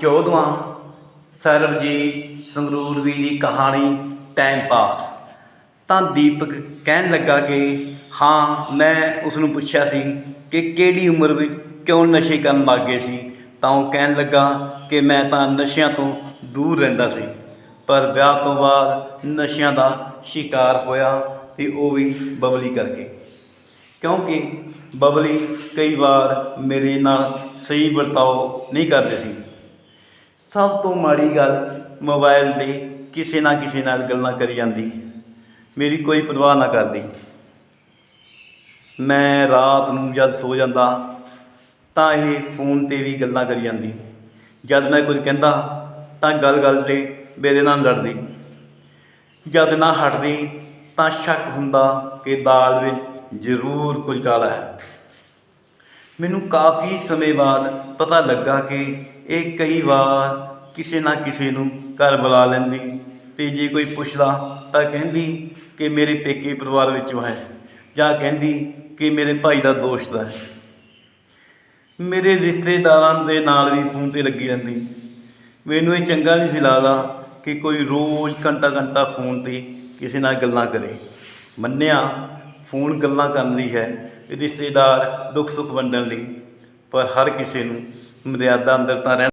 14ਵਾਂ ਸਰਬਜੀਤ ਸੰਗਰੂਰ ਵੀ ਦੀ ਕਹਾਣੀ time pass ਤਾਂ ਦੀਪਕ ਕਹਿਣ ਲੱਗਾ ਕਿ, ਹਾਂ, ਮੈਂ ਉਸ ਨੂੰ ਪੁੱਛਿਆ ਸੀ ਕਿ ਕਿਹੜੀ ਉਮਰ ਵਿੱਚ ਕਿਉਂ ਨਸ਼ੇ ਕਰਨ ਲੱਗ ਗਏ ਸੀ? ਤਾਂ ਉਹ ਕਹਿਣ ਲੱਗਾ ਕਿ ਮੈਂ ਤਾਂ ਨਸ਼ਿਆਂ ਤੋਂ ਦੂਰ ਰਹਿੰਦਾ ਸੀ। ਪਰ ਵਿਆਹ ਤੋਂ ਬਾਅਦ ਨਸ਼ਿਆਂ ਦਾ ਸ਼ਿਕਾਰ ਹੋਇਆ ਤੇ ਉਹ ਵੀ ਬਬਲੀ ਕਰਕੇ ਕਿਉਂਕਿ ਬਬਲੀ ਕਈ ਵਾਰ ਮੇਰੇ ਨਾਲ ਸਹੀ ਵਰਤਾਓ ਨਹੀਂ ਕਰਦੇ ਸੀ। ਸਭ ਤੋਂ ਮਾੜੀ ਗੱਲ ਮੋਬਾਈਲ ਤੇ ਕਿਸੇ ਨਾ ਕਿਸੇ ਨਾਲ ਗੱਲਾਂ ਕਰੀ ਜਾਂਦੀ। ਮੇਰੀ ਕੋਈ ਪਰਵਾਹ ਨਾ ਕਰਦੀ। ਮੈਂ ਰਾਤ ਨੂੰ ਜਦ ਸੋ ਜਾਂਦਾ, ਤਾਂ ਇਹ ਫੋਨ ਤੇ ਵੀ ਗੱਲਾਂ ਕਰੀ ਜਾਂਦੀ। ਜਦ ਮੈਂ ਕੁਝ ਕਹਿੰਦਾ, ਤਾਂ ਗੱਲ-ਗੱਲ ਤੇ ਮੇਰੇ ਨਾਲ ਲੜਦੀ। ਜਦ ਨਾ ਹਟਦੀ, ਤਾਂ ਸ਼ੱਕ ਹੁੰਦਾ ਕਿ ਦਾਲ ਵਿੱਚ ਜ਼ਰੂਰ ਕੁਝ ਕਾਲਾ ਹੈ। ਮੈਨੂੰ ਕਾਫੀ ਸਮੇਂ ਬਾਅਦ ਪਤਾ ਲੱਗਾ ਕਿ ਇਹ ਕਈ ਵਾਰ ਕਿਸੇ ਨਾ ਕਿਸੇ ਨੂੰ ਘਰ ਬੁਲਾ ਲੈਂਦੀ ਤੇ ਜੇ ਕੋਈ ਪੁੱਛਦਾ ਤਾਂ ਕਹਿੰਦੀ ਕਿ ਮੇਰੇ ਪੇਕੇ ਪਰਿਵਾਰ ਵਿੱਚੋਂ ਹੈ ਜਾਂ ਕਹਿੰਦੀ ਕਿ ਮੇਰੇ ਭਾਈ ਦਾ ਦੋਸਤ ਹੈ। ਮੇਰੇ ਰਿਸ਼ਤੇਦਾਰਾਂ ਦੇ ਨਾਲ ਵੀ ਫੋਨ ਤੇ ਲੱਗੀ ਰਹਿੰਦੀ। ਮੈਨੂੰ ਇਹ ਚੰਗਾ ਨਹੀਂ ਸੀ ਲੱਗਦਾ ਕਿ ਕੋਈ ਰੋਜ਼ ਘੰਟਾ ਘੰਟਾ ਫੋਨ ਤੇ ਕਿਸੇ ਨਾਲ ਗੱਲਾਂ ਕਰੇ। ਮੰਨਿਆ ਫੋਨ ਗੱਲਾਂ ਕਰਨ ਲਈ ਹੈ ਰਿਸ਼ਤੇਦਾਰ ਦੁੱਖ ਸੁੱਖ ਵੰਡਣ ਲਈ, ਪਰ ਹਰ ਕਿਸੇ ਨੂੰ ਮਰਿਆਦਾ ਅੰਦਰ ਤਾਂ ਰਹਿਣਾ